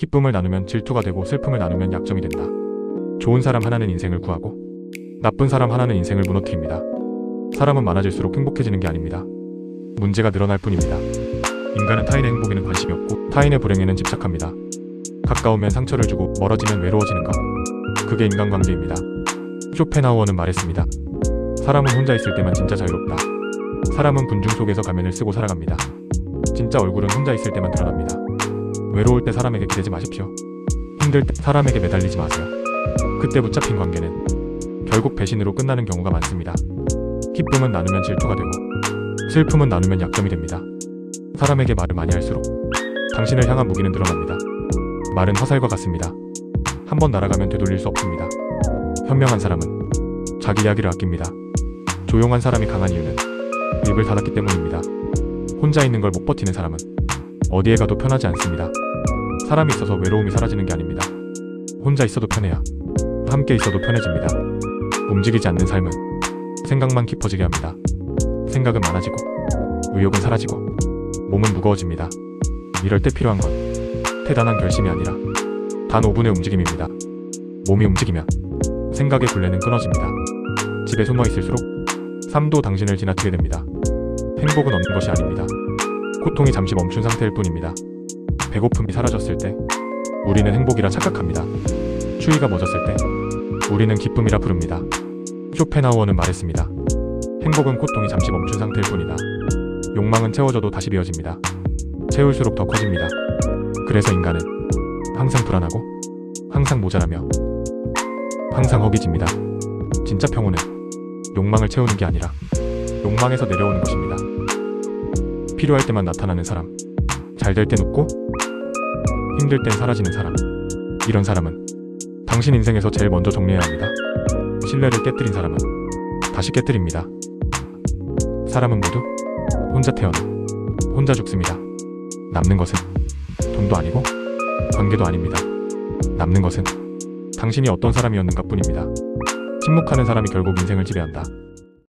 기쁨을 나누면 질투가 되고 슬픔을 나누면 약점이 된다. 좋은 사람 하나는 인생을 구하고 나쁜 사람 하나는 인생을 무너뜨립니다. 사람은 많아질수록 행복해지는 게 아닙니다. 문제가 늘어날 뿐입니다. 인간은 타인의 행복에는 관심이 없고 타인의 불행에는 집착합니다. 가까우면 상처를 주고 멀어지면 외로워지는 것. 그게 인간관계입니다. 쇼펜하우어는 말했습니다. 사람은 혼자 있을 때만 진짜 자유롭다. 사람은 군중 속에서 가면을 쓰고 살아갑니다. 진짜 얼굴은 혼자 있을 때만 드러납니다. 외로울 때 사람에게 기대지 마십시오. 힘들 때 사람에게 매달리지 마세요. 그때 붙잡힌 관계는 결국 배신으로 끝나는 경우가 많습니다. 기쁨은 나누면 질투가 되고 슬픔은 나누면 약점이 됩니다. 사람에게 말을 많이 할수록 당신을 향한 무기는 늘어납니다. 말은 화살과 같습니다. 한번 날아가면 되돌릴 수 없습니다. 현명한 사람은 자기 이야기를 아낍니다. 조용한 사람이 강한 이유는 입을 닫았기 때문입니다. 혼자 있는 걸 못 버티는 사람은 어디에 가도 편하지 않습니다. 사람이 있어서 외로움이 사라지는 게 아닙니다. 혼자 있어도 편해야 함께 있어도 편해집니다. 움직이지 않는 삶은 생각만 깊어지게 합니다. 생각은 많아지고 의욕은 사라지고 몸은 무거워집니다. 이럴 때 필요한 건 대단한 결심이 아니라 단 5분의 움직임입니다. 몸이 움직이면 생각의 굴레는 끊어집니다. 집에 숨어 있을수록 삶도 당신을 지나치게 됩니다. 행복은 없는 것이 아닙니다. 고통이 잠시 멈춘 상태일 뿐입니다. 배고픔이 사라졌을 때 우리는 행복이라 착각합니다. 추위가 멎었을 때 우리는 기쁨이라 부릅니다. 쇼펜하우어는 말했습니다. 행복은 고통이 잠시 멈춘 상태일 뿐이다. 욕망은 채워져도 다시 비어집니다. 채울수록 더 커집니다. 그래서 인간은 항상 불안하고 항상 모자라며 항상 허기집니다. 진짜 평온은 욕망을 채우는 게 아니라 욕망에서 내려오는 것입니다. 필요할 때만 나타나는 사람, 잘 될 땐 웃고 힘들 땐 사라지는 사람. 이런 사람은 당신 인생에서 제일 먼저 정리해야 합니다. 신뢰를 깨뜨린 사람은 다시 깨뜨립니다. 사람은 모두 혼자 태어나 혼자 죽습니다. 남는 것은 돈도 아니고 관계도 아닙니다. 남는 것은 당신이 어떤 사람이었는가 뿐입니다. 침묵하는 사람이 결국 인생을 지배한다.